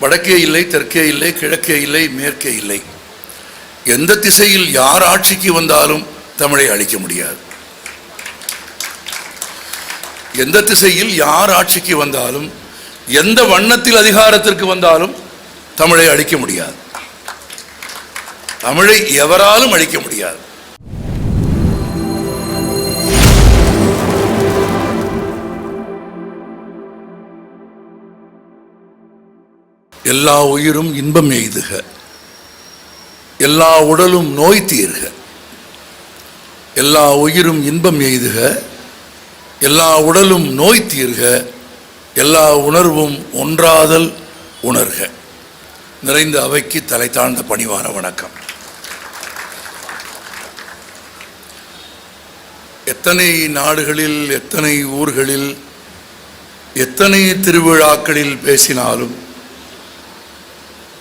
வடக்கே இல்லை தெற்கே இல்லை கிழக்கே இல்லை மேற்கே இல்லை. எந்த திசையில் யார் ஆட்சிக்கு வந்தாலும் தமிழை அழிக்க முடியாது. எந்த திசையில் யார் ஆட்சிக்கு வந்தாலும் எந்த வண்ணத்தில் அதிகாரத்திற்கு வந்தாலும் தமிழை அழிக்க முடியாது. தமிழை எவராலும் அழிக்க முடியாது. எல்லா உயிரும் இன்பம் எய்துக. எல்லா உடலும் நோய் தீர்க. எல்லா உயிரும் இன்பம் எய்துக. எல்லா உடலும் நோய் தீர்க. எல்லா உணர்வும் ஒன்றாதல் உணர்க. நிறைந்த அவைக்கு தலை தாழ்ந்த பணிவான வணக்கம். எத்தனை நாடுகளில் எத்தனை ஊர்களில் எத்தனை திருவிழாக்களில் பேசினாலும்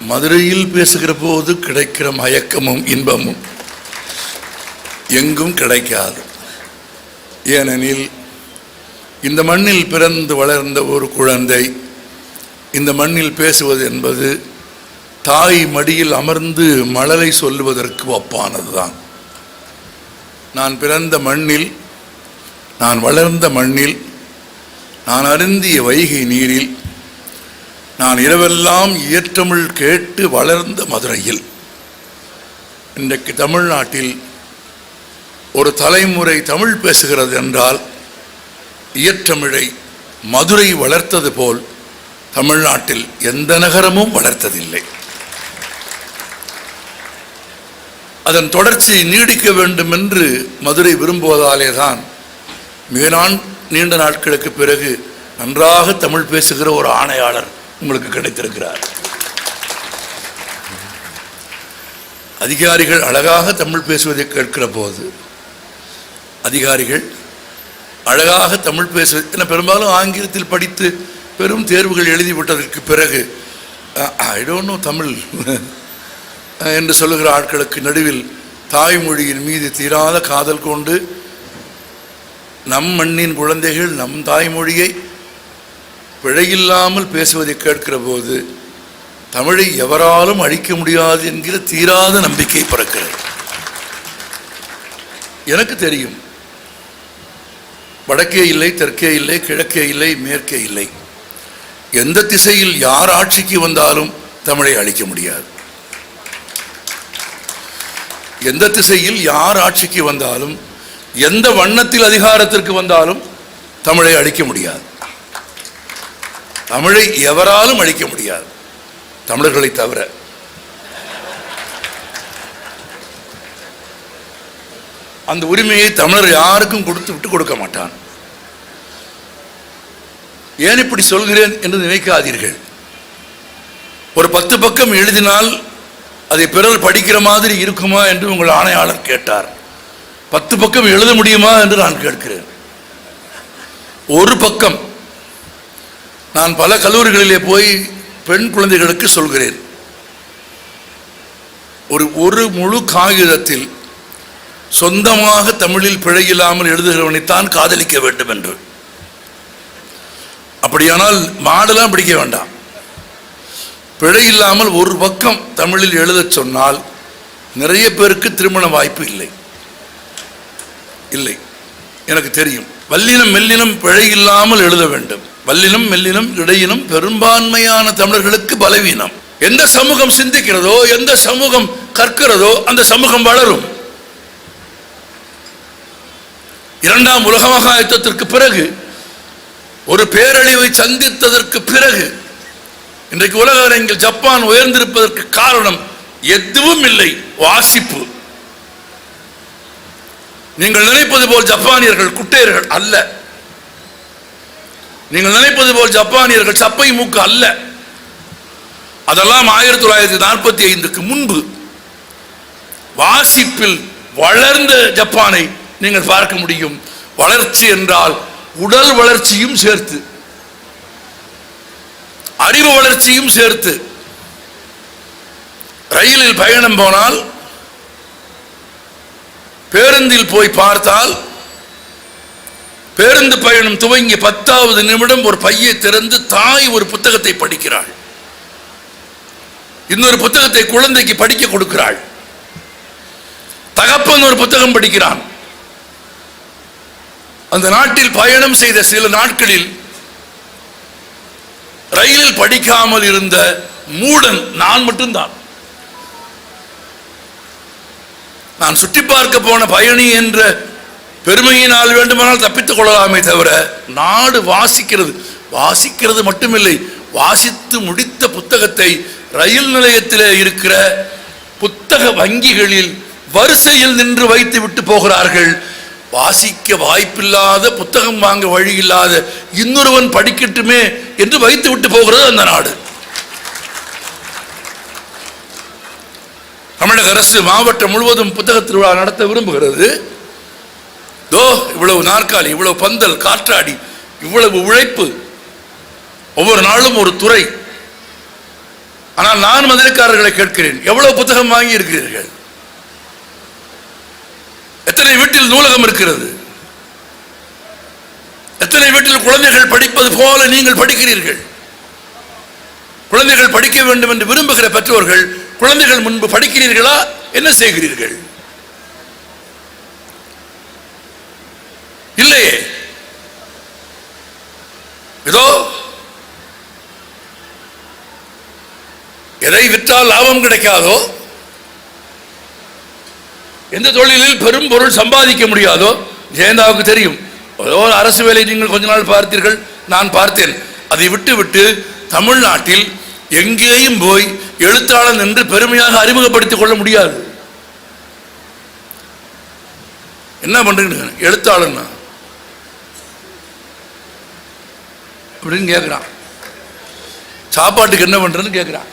மதுரையில் பேசுகிற போது கிடைக்கிற மயக்கமும் இன்பமும் எங்கும் கிடைக்காது. ஏனெனில் இந்த மண்ணில் பிறந்து வளர்ந்த ஒரு குழந்தை இந்த மண்ணில் பேசுவது என்பது தாய் மடியில் அமர்ந்து மழலை சொல்லுவதற்கு ஒப்பானதுதான். நான் பிறந்த மண்ணில் நான் வளர்ந்த மண்ணில் நான் அருந்திய வைகை நீரில் நான் இரவெல்லாம் இயற்றமிழ் கேட்டு வளர்ந்த மதுரையில். இன்றைக்கு தமிழ்நாட்டில் ஒரு தலைமுறை தமிழ் பேசுகிறது என்றால் இயற்றமிழை மதுரை வளர்த்தது போல் தமிழ்நாட்டில் எந்த நகரமும் வளர்த்ததில்லை. அதன் தொடர்ச்சி நீடிக்க வேண்டும் என்று மதுரை விரும்புவதாலே தான் மிக நான் நீண்ட நாட்களுக்கு பிறகு நன்றாக தமிழ் பேசுகிற ஒரு ஆணையாளர் உங்களுக்கு கிடைத்திருக்கிறார். அதிகாரிகள் அழகாக தமிழ் பேசுவதை கேட்கிற போது அதிகாரிகள் அழகாக தமிழ் பேசுவது என பெரும்பாலும் ஆங்கிலத்தில் படித்து பெரும் தேர்வுகள் எழுதி விட்டதற்கு பிறகு ஐ டோன்ட் நோ தமிழ் என்று சொல்லுகிற ஆட்களுக்கு நடுவில் தாய்மொழியின் மீது தீராத காதல் கொண்டு நம் மண்ணின் குழந்தைகள் நம் தாய்மொழியை பிழையில்லாமல் பேசுவதை கேட்கிற போது தமிழை எவராலும் அழிக்க முடியாது என்கிற தீராத நம்பிக்கை பிறக்கிறது. எனக்கு தெரியும். வடக்கே இல்லை தெற்கே இல்லை கிழக்கே இல்லை மேற்கே இல்லை. எந்த திசையில் யார் ஆட்சிக்கு வந்தாலும் தமிழை அழிக்க முடியாது. எந்த திசையில் யார் ஆட்சிக்கு வந்தாலும் எந்த வண்ணத்தில் அதிகாரத்திற்கு வந்தாலும் தமிழை அழிக்க முடியாது. தமிழை எவராலும் அழிக்க முடியாது. தமிழர்களை தவிர. அந்த உரிமையை தமிழர் யாருக்கும் கொடுத்து விட்டு கொடுக்க மாட்டான். ஏன் இப்படி சொல்கிறேன் என்று நினைக்காதீர்கள். ஒரு பத்து பக்கம் எழுதினால் அதை பிறர் படிக்கிற மாதிரி இருக்குமா என்று உங்கள் ஆணையாளர் கேட்டார். பத்து பக்கம் எழுத முடியுமா என்று நான் கேட்கிறேன். ஒரு பக்கம் நான் பல கல்லூரிகளிலே போய் பெண் குழந்தைகளுக்கு சொல்கிறேன். ஒரு ஒரு முழு காகிதத்தில் சொந்தமாக தமிழில் பிழையில்லாமல் எழுதுகிறவனைத்தான் காதலிக்க வேண்டும் என்று. அப்படியானால் மாடெல்லாம் பிடிக்க வேண்டாம். பிழை இல்லாமல் ஒரு பக்கம் தமிழில் எழுதச் சொன்னால் நிறைய பேருக்கு திருமண வாய்ப்பு இல்லை. இல்லை எனக்கு தெரியும். வல்லினம் மெல்லினம் பிழை இல்லாமல் எழுத வேண்டும். வல்லினம் மெல்லினும் இடையினும் பெரும்பான்மையான தமிழர்களுக்கு பலவீனம். எந்த சமூகம் சிந்திக்கிறதோ எந்த சமூகம் கற்கிறதோ அந்த சமூகம் வளரும். இரண்டாம் உலக மகாயுத்தத்திற்கு பிறகு ஒரு பேரழிவை சந்தித்ததற்கு பிறகு இன்றைக்கு உலக அரங்கில் ஜப்பான் உயர்ந்திருப்பதற்கு காரணம் எதுவும் இல்லை வாசிப்பு. நீங்கள் நினைப்பது போல் ஜப்பானியர்கள் குட்டையர்கள் அல்ல. நீங்கள் நினைப்பது போல் ஜப்பானியர்கள் சப்பை மூக்கு அல்ல. அதெல்லாம் ஆயிரத்தி தொள்ளாயிரத்தி நாற்பத்தி ஐந்துக்கு முன்பு வாசிப்பில் வளர்ந்த ஜப்பானை நீங்கள் பார்க்க முடியும். வளர்ச்சி என்றால் உடல் வளர்ச்சியும் சேர்த்து அறிவு வளர்ச்சியும் சேர்த்து. ரயிலில் பயணம் போனால் பேருந்தில் போய் பார்த்தால் பேருந்து பயணம் துவங்கி பத்தாவது நிமிடம் ஒரு பையை திறந்து தாய் ஒரு புத்தகத்தை படிக்கிறாள். இன்னொரு புத்தகத்தை குழந்தைக்கு படிக்க கொடுக்கிறாள். தகப்பன் ஒரு புத்தகம் படிக்கிறான். அந்த நாட்டில் பயணம் செய்த சில நாட்களில் ரயிலில் படிக்காமல் இருந்த மூடன் நான் மட்டும்தான். நான் சுற்றி பார்க்க போன பயணி என்ற பெருமையினால் வேண்டுமானால் தப்பித்துக் கொள்ளலாமே தவிர நாடு வாசிக்கிறது. வாசிக்கிறது மட்டுமில்லை வாசித்து முடித்த புத்தகத்தை ரயில் நிலையத்தில் இருக்கிற புத்தக வங்கிகளில் வரிசையில் நின்று வைத்து விட்டு போகிறார்கள். வாசிக்க வாய்ப்பில்லாத புத்தகம் வாங்க வழி இல்லாத இன்னொருவன் படிக்கட்டுமே என்று வைத்து விட்டு போகிறது அந்த நாடு. தமிழக அரசு மாவட்டம் முழுவதும் புத்தக திருவிழா நடத்த விரும்புகிறது. தோ இவ்வளவு நாற்காலி இவ்வளவு பந்தல் காற்றாடி இவ்வளவு உழைப்பு. ஒவ்வொரு நாளும் ஒரு துறை. ஆனால் நான் மதுரைக்காரர்களை கேட்கிறேன் எவ்வளவு புத்தகம் வாங்கி இருக்கிறீர்கள் எத்தனை வீட்டில் நூலகம் இருக்கிறது? எத்தனை வீட்டில் குழந்தைகள் படிப்பது போல நீங்கள் படிக்கிறீர்கள்? குழந்தைகள் படிக்க வேண்டும் என்று விரும்புகிற பெற்றோர்கள் குழந்தைகள் முன்பு படிக்கிறீர்களா? என்ன செய்கிறீர்கள் இல்லையே ஏதோ எதை விற்றால் லாபம் கிடைக்காதோ எந்த தொழிலில் பெரும் பொருள் சம்பாதிக்க முடியாதோ ஜெயந்தாவுக்கு தெரியும். ஏதோ ஒரு அரசு வேலை நீங்கள் கொஞ்ச நாள் பார்த்தீர்கள் நான் பார்த்தேன். அதை விட்டுவிட்டு தமிழ்நாட்டில் எங்கேயும் போய் எழுத்தாளன் என்று பெருமையாக அறிமுகப்படுத்திக் கொள்ள முடியாது. என்ன பண்றீங்க? எழுத்தாளன் அப்படின்னு கேட்குறான் சாப்பாட்டுக்கு என்ன பண்றதுன்னு கேட்குறான்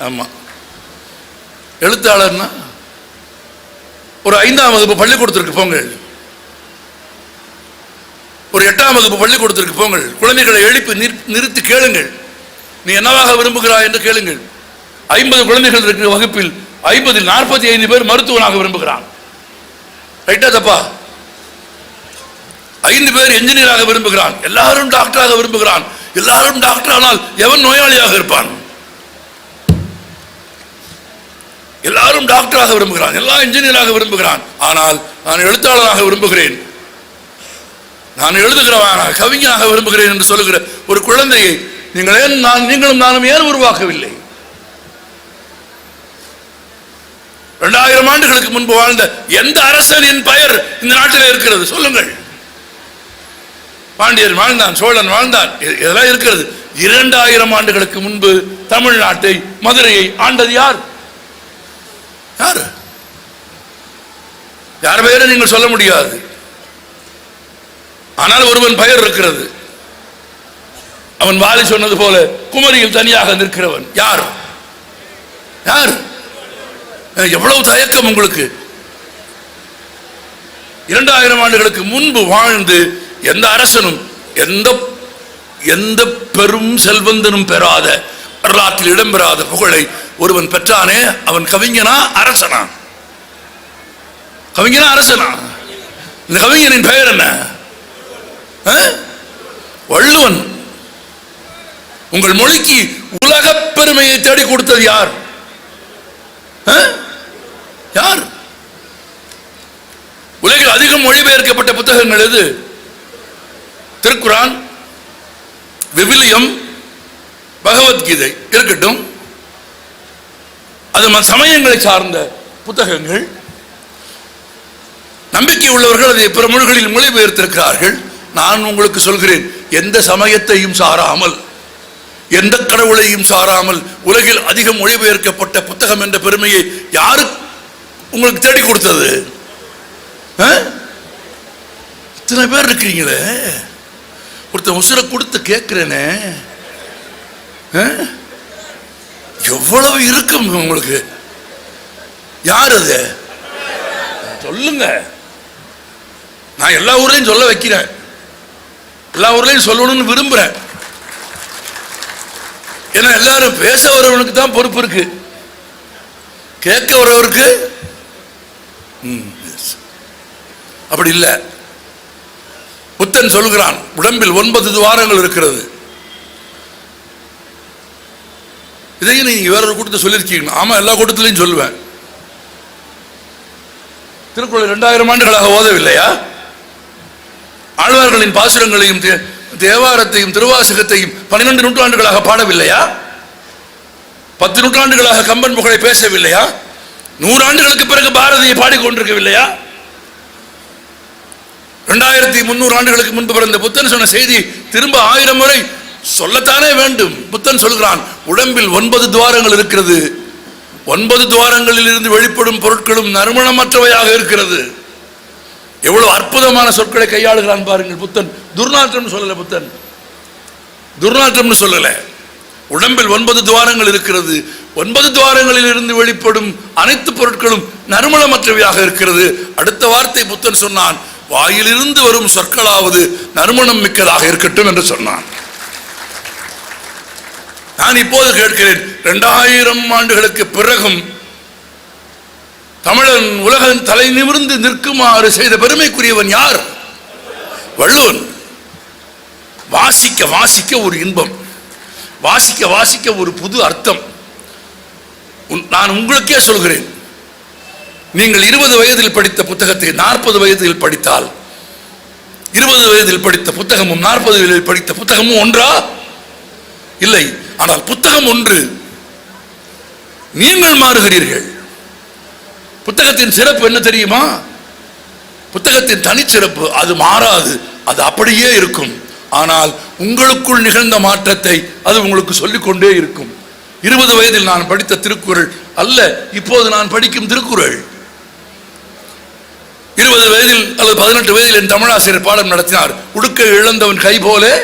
ஆமாம் எழுத்தாளர்னா ஒரு ஐந்தாம் வகுப்பு பள்ளிக்கூடத்திற்கு போங்கள். ஒரு எட்டாம் வகுப்பு பள்ளிக்கூடத்திற்கு போங்கள். குழந்தைகளை எழுப்பி நிறு- நிறுத்தி கேளுங்கள். நீ என்னவாக விரும்புகிறாய் என்று கேளுங்கள். ஐம்பது குழந்தைகள் இருக்கிற வகுப்பில் ஐம்பதில் நாற்பத்தி ஐந்து பேர் மருத்துவனாக விரும்புகிறான். ரைட்டா தப்பா? ஐந்து பேர் என்ஜினியராக விரும்புகிறான். எல்லாரும் டாக்டராக விரும்புகிறான். எல்லாரும் டாக்டர் ஆனால் எவன் நோயாளியாக இருப்பான்? எல்லாரும் டாக்டராக விரும்புகிறான். எல்லாம் இன்ஜினியராக விரும்புகிறான். ஆனால் நான் எழுத்தாளராக விரும்புகிறேன். நான் எழுதுகிறவன் கவிஞனாக விரும்புகிறேன் என்று சொல்லுகிற ஒரு குழந்தையை நீங்கள் ஏன் நான் நீங்களும் நானும் ஏன் உருவாக்கவில்லை? இரண்டாயிரம் ஆண்டுகளுக்கு முன்பு வாழ்ந்த எந்த அரசனின் பெயர் இந்த நாட்டில் இருக்கிறது? சொல்லுங்கள். பாண்டியன் வாழ்ந்தான் சோழன் வாழ்ந்தான். இதெல்லாம் இருக்கிறது. இரண்டாயிரம் ஆண்டுகளுக்கு முன்பு தமிழ்நாட்டை மதுரையை ஆண்டது யார்? யார்? யார் பெயரும் நீங்கள் சொல்ல முடியாது. ஆனால் ஒருவன் பெயர் இருக்கிறது. அவன் வாலி சொன்னது போல குமரியில் தனியாக நிற்கிறவன். யார்? யார்? எவ்வளவு தயக்கம் உங்களுக்கு. இரண்டாயிரம் ஆண்டுகளுக்கு முன்பு வாழ்ந்து எந்த அரசனும் எந்த எந்த பெரும் செல்வந்தனும் பெறாத வரலாற்றில் இடம்பெறாத புகழை ஒருவன் பெற்றானே அவன் கவிஞனா அரசனா? கவிஞனா அரசனா? இந்த கவிஞனின் பெயர் என்ன? வள்ளுவன். உங்கள் மொழிக்கு உலக பெருமையை தேடி கொடுத்தது யார்? யார்? உலகில் அதிகம் மொழிபெயர்க்கப்பட்ட புத்தகங்கள் எது? திருக்குரான் விவிலியம் பகவத்கீதை இருக்கட்டும். அது சமயங்களை சார்ந்த புத்தகங்கள். நம்பிக்கை உள்ளவர்கள் அதை பிற மொழிகளில் மொழிபெயர்த்திருக்கிறார்கள். நான் உங்களுக்கு சொல்கிறேன் எந்த சமயத்தையும் சாராமல் எந்த கடவுளையும் சாராமல் உலகில் அதிகம் மொழிபெயர்க்கப்பட்ட புத்தகம் என்ற பெருமையை யாரு உங்களுக்கு தேடி கொடுத்தது? ஆ? இத்தனை பேர் இருக்கிறீங்களே. ஒருத்தன் உசுரை கொடுத்து கேட்கிறேனே. ஆ? எவ்வளவு இருக்கும் உங்களுக்கு? யார் அது? சொல்லுங்க. நான் எல்லா ஊர்லையும் சொல்ல வைக்கிறேன். எல்லா ஊர்லையும் சொல்லணும்னு விரும்புறேன். ஏன்னா எல்லாரும் பேச வரவனுக்கு தான் பொறுப்பு இருக்கு. கேட்க வரவருக்கு அப்படி இல்லை. புத்தன் சொல்கிறான் உடம்பில் ஒன்பது துவாரங்கள் இருக்கிறது. இதையும் நீங்கள் வேற ஒரு கூட்டத்தை சொல்லியிருக்கீங்க. ஆமா எல்லா கூட்டத்திலையும் சொல்லுவேன். திருக்குறள் இரண்டாயிரம் ஆண்டுகளாக ஓதவில்லையா? ஆழ்வார்களின் பாசுரங்களையும் தேவாரத்தையும் திருவாசகத்தையும் பன்னிரண்டு நூற்றாண்டுகளாக பாடவில்லையா? பத்து நூற்றாண்டுகளாக கம்பன் புகழை பேசவில்லையா? நூறாண்டுகளுக்கு பிறகு பாரதியை பாடிக்கொண்டிருக்கவில்லையா? இரண்டாயிரத்தி முன்னூறு ஆண்டுகளுக்கு முன்பு பிறந்த புத்தன் சொன்ன செய்தி திரும்ப ஆயிரம் முறை சொல்லத்தானே வேண்டும்? புத்தன் சொல்கிறான் உடம்பில் ஒன்பது துவாரங்கள் இருக்கிறது. ஒன்பது துவாரங்களில் இருந்து வெளிப்படும் பொருட்களும் நறுமணமற்றவையாக இருக்கிறது. எவ்வளவு அற்புதமான சொற்களை கையாளுகிறான் பாருங்கள் புத்தன். துர்நாற்றம்னு சொல்லல புத்தன். துர்நாற்றம்னு சொல்லல. உடம்பில் ஒன்பது துவாரங்கள் இருக்கிறது. ஒன்பது துவாரங்களில் இருந்து வெளிப்படும் அனைத்து பொருட்களும் நறுமணமற்றவையாக இருக்கிறது. அடுத்த வார்த்தை புத்தன் சொன்னான் வாயிலிருந்து வரும் சொற்களாவது நறுமணம் மிக்கதாக இருக்கட்டும் என்று சொன்னான். நான் இப்போது கேட்கிறேன் இரண்டாயிரம் ஆண்டுகளுக்கு பிறகும் தமிழன் உலகம் தலை நிமிர்ந்து நிற்குமாறு செய்த பெருமைக்குரியவன் யார்? வள்ளுவன். வாசிக்க வாசிக்க ஒரு இன்பம். வாசிக்க வாசிக்க ஒரு புது அர்த்தம். உன்- நான் உங்களுக்கே சொல்கிறேன். நீங்கள் இருபது வயதில் படித்த புத்தகத்தை நாற்பது வயதில் படித்தால் இருபது வயதில் படித்த புத்தகமும் நாற்பது வயதில் படித்த புத்தகமும் ஒன்றா? இல்லை. ஆனால் புத்தகம் ஒன்று நீங்கள் மாறுகிறீர்கள். புத்தகத்தின் சிறப்பு என்ன தெரியுமா? புத்தகத்தின் தனிச்சிறப்பு அது மாறாது அது அப்படியே இருக்கும். ஆனால் உங்களுக்குள் நிகழ்ந்த மாற்றத்தை அது உங்களுக்கு சொல்லிக்கொண்டே இருக்கும். இருபது வயதில் நான் படித்த திருக்குறள் அல்ல இப்போது நான் படிக்கும் திருக்குறள். இருபது வயதில் அல்லது பதினெட்டு வயதில் என் தமிழாசிரியர் பாடம் நடத்தினார். உடுக்க இழந்தவன் கை போலே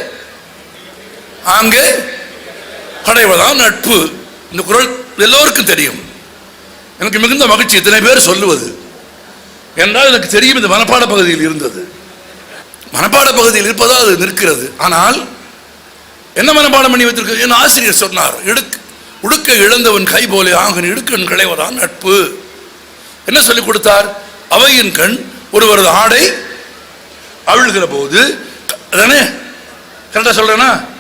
ஆங்கே படைவதான் நட்பு. இந்த குரல் எல்லோருக்கும் தெரியும். எனக்கு மிகுந்த மகிழ்ச்சி. இத்தனை பேர் சொல்லுவது. என்றால் எனக்கு தெரியும் இந்த மனப்பாட பகுதியில் இருந்தது. மனப்பாட பகுதியில் இருப்பதால் அது நிற்கிறது. ஆனால் என்ன மனப்பாடம் பண்ணி வைத்திருக்கு? என் ஆசிரியர் சொன்னார் இடுக்கு உடுக்க இழந்தவன் கை போலே ஆகன் இடுக்கண் களைவதான் நட்பு. என்ன சொல்லிக் கொடுத்தார்? அவையின் கண் ஒருவரது ஆடை அவிழ்கிற போது அதானே? கரெக்டாக சொல்றேனா?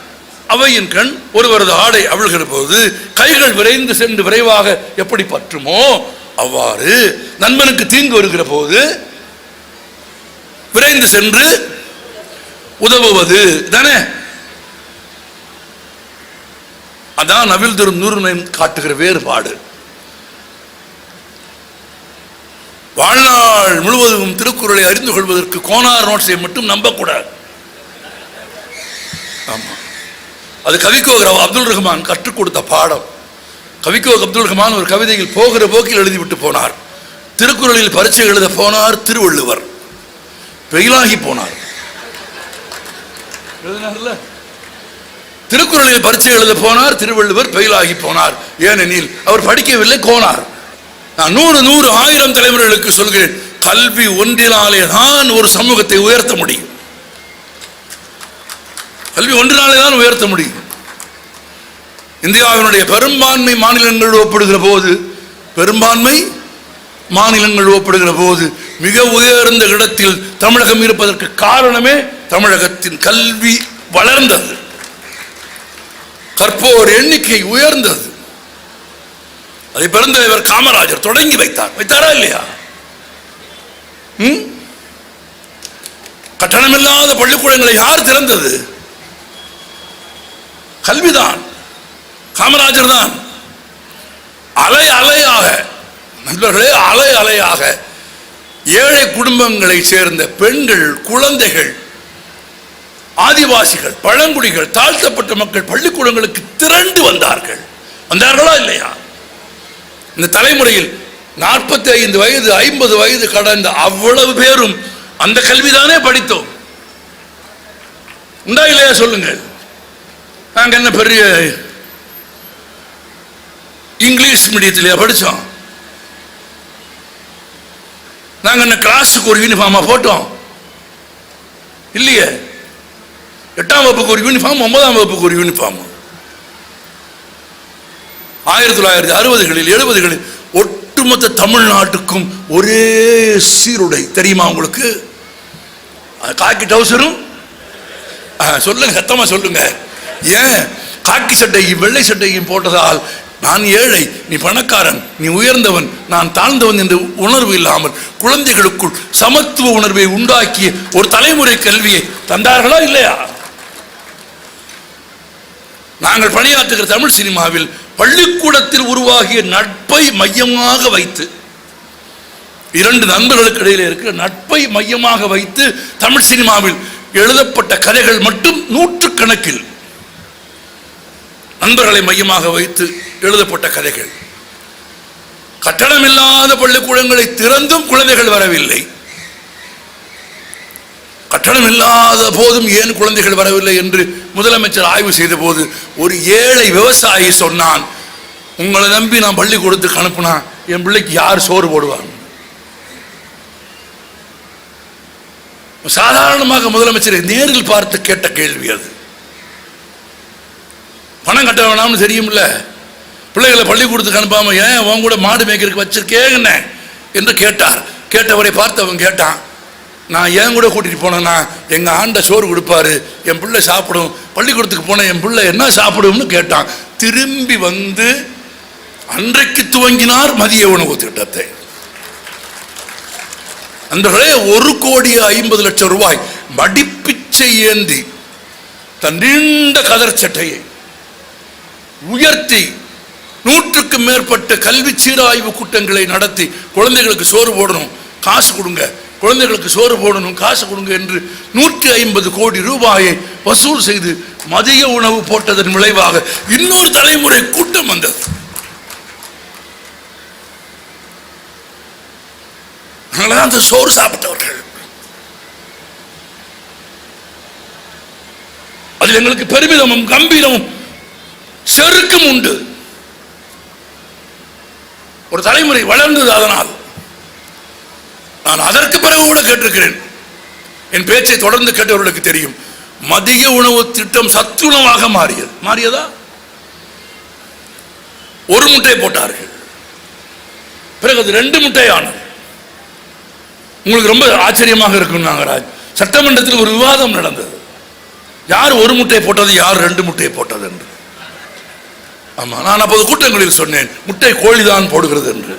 அவையின் கண் ஒருவரது ஆடை அவிழ்கிற போது கைகள் விரைந்து சென்று விரைவாக எப்படி பற்றுமோ அவ்வாறு நண்பனுக்கு தீங்கு வருகிற போது விரைந்து சென்று உதவுவது தானே? அதான் நவில் தரும் நூறுனை காட்டுகிற வேறுபாடு. வாழ்நாள் முழுவதும் திருக்குறளை அறிந்து கொள்வதற்கு கோனார் நோட்ஸை மட்டும் நம்பக்கூடாது. ஆமா. அது கவிக்கோ அப்துல் ரஹ்மான் கற்றுக் கொடுத்த பாடம். கவிக்கோ அப்துல் ரஹ்மான் ஒரு கவிதையில் போகிற போக்கில் எழுதிவிட்டு போனார். திருக்குறளில் பரீட்சை எழுத போனார் திருவள்ளுவர். பெயிலாகி போனார். எழுதினார்ல? திருக்குறளில் பரீட்சை எழுத போனார் திருவள்ளுவர் பெயிலாகி போனார். ஏனெனில் அவர் படிக்கவில்லை கோனார் நான் நூறு நூறு ஆயிரம் தலைமுறைகளுக்கு சொல்கிறேன் கல்வி ஒன்றினாலே தான் ஒரு சமூகத்தை உயர்த்த முடியும். கல்வி ஒன்றினாலே தான் உயர்த்த முடியும். இந்தியாவினுடைய பெரும்பான்மை மாநிலங்கள் ஒப்பிடுகிற போது பெரும்பான்மை மாநிலங்கள் ஒப்பிடுகிற போது மிக உயர்ந்த இடத்தில் தமிழகம் இருப்பதற்கு காரணமே தமிழகத்தின் கல்வி வளர்ந்தது. கற்போர் எண்ணிக்கை உயர்ந்தது. அதை பெருந்தலைவர் காமராஜர் தொடங்கி வைத்தார். வைத்தாரா இல்லையா? கட்டணமில்லாத பள்ளிக்கூடங்களை யார் திறந்தது? கல்விதான். காமராஜர் தான் அலை அலையாக நண்பர்களே அலை அலையாக ஏழை குடும்பங்களை சேர்ந்த பெண்கள் குழந்தைகள் ஆதிவாசிகள் பழங்குடிகள் தாழ்த்தப்பட்ட மக்கள் பள்ளிக்கூடங்களுக்கு திரண்டு வந்தார்கள். வந்தார்களா இல்லையா? இந்த தலைமுறையில் நாற்பத்தி ஐந்து வயது ஐம்பது வயது கடந்த அவ்வளவு பேரும் அந்த கல்விதானே படித்தோம். உண்டா இல்லையா சொல்லுங்கள்? நாங்க என்ன பெரிய இங்கிலீஷ் மீடியத்திலேயே படிச்சோம்? நாங்க என்ன கிளாஸுக்கு ஒரு யூனிஃபார்மா போட்டோம்? இல்லையே. எட்டாம் வகுப்புக்கு ஒரு யூனிஃபார்ம் ஒன்பதாம் வகுப்புக்கு ஒரு யூனிஃபார்ம் ஆயிரத்தி தொள்ளாயிரத்தி அறுபதுகளில் எழுபதுகளில் ஒட்டுமொத்த தமிழ்நாட்டுக்கும் ஒரே சீருடை. தெரியுமா உங்களுக்கு? காக்கி டவுசரும்? சொல்லுங்க சத்தமா சொல்லுங்க. ஏன்? காக்கி சட்டையும் வெள்ளை சட்டையும் போட்டதால் நான் ஏழை நீ பணக்காரன் நீ உயர்ந்தவன் நான் தாழ்ந்தவன் என்று உணர்வு இல்லாமல் குழந்தைகளுக்குள் சமத்துவ உணர்வை உண்டாக்கிய ஒரு தலைமுறை கல்வியை தந்தார்களா இல்லையா? நாங்கள் பணியாற்றுகிற தமிழ் சினிமாவில் பள்ளிக்கூடத்தில் உருவாகிய நட்பை மையமாக வைத்து இரண்டு நண்பர்களுக்கு இடையிலே இருக்கிற நட்பை மையமாக வைத்து தமிழ் சினிமாவில் எழுதப்பட்ட கதைகள் மட்டும் நூற்றுக்கணக்கில் நண்பர்களை மையமாக வைத்து எழுதப்பட்ட கதைகள். கட்டணமில்லாத பள்ளிக்கூடங்களை திறந்தும் குழந்தைகள் வரவில்லை. கட்டணம் இல்லாத போதும் ஏன் குழந்தைகள் வரவில்லை என்று முதலமைச்சர் ஆய்வு செய்த போது ஒரு ஏழை விவசாயி சொன்னான் உங்களை நம்பி நான் பள்ளிக்கூடத்துக்கு அனுப்புனா என் பிள்ளைக்கு யார் சோறு போடுவாங்க? சாதாரணமாக முதலமைச்சரை நேரில் பார்த்து கேட்ட கேள்வி அது. பணம் கட்ட வேணாம்னு தெரியும்ல. பிள்ளைகளை பள்ளிக்கூடத்துக்கு அனுப்பாம ஏன் உன் கூட மாடு மேய்க்கிறதுக்கு வச்சிருக்கேங்கண்ணே என்று கேட்டார். கேட்டவரை பார்த்து அவன் கேட்டான். நான் ஏன் கூட கூட்டிட்டு போனேன்னா எங்க ஆண்ட சோறு கொடுப்பாரு என் பிள்ளை சாப்பிடும் பள்ளிக்கூடத்துக்கு போன என் பிள்ளை என்ன சாப்பிடும்னு கேட்டான். திரும்பி வந்து அன்றைக்கு துவங்கினார் மதிய உணவு திட்டத்தை. நண்பர்களே ஒரு கோடி ஐம்பது லட்சம் ரூபாய் மடிப்பிச்சை ஏந்தி தன் நீண்ட கதர் சட்டையை உயர்த்தி நூற்றுக்கு மேற்பட்ட கல்வி சீராய்வு கூட்டங்களை நடத்தி குழந்தைகளுக்கு சோறு போடணும் காசு கொடுங்க. குழந்தைகளுக்கு சோறு போடணும் காசு கொடுங்க என்று நூற்றி ஐம்பது கோடி ரூபாயை வசூல் செய்து மதிய உணவு போட்டதன் விளைவாக இன்னொரு தலைமுறை கூட்டம் வந்தது. நாங்கள்தான் அந்த சோறு சாப்பிட்டவர்கள். அதில் எங்களுக்கு பெருமிதமும் கம்பீரமும் செருக்கும் உண்டு. ஒரு தலைமுறை வளர்ந்தது அதனால். நான் அதற்கு பிறகு கூட கேட்டிருக்கிறேன். என் பேச்சை தொடர்ந்து கேட்டவர்களுக்கு தெரியும். மதிய உணவு திட்டம் சத்துணவாக மாறியது. மாறியதா? ஒரு முட்டை போட்டார்கள். பிறகு அது ரெண்டு முட்டை ஆனது உங்களுக்கு ரொம்ப ஆச்சரியமாக இருக்கும் நாகராஜ் சட்டமன்றத்தில் ஒரு விவாதம் நடந்தது. யார் ஒரு முட்டை போட்டது யார் ரெண்டு முட்டை போட்டது என்று. ஆமாம் நான் அப்போது கூட்டங்களில் சொன்னேன் முட்டை கோழிதான் போடுகிறது என்று.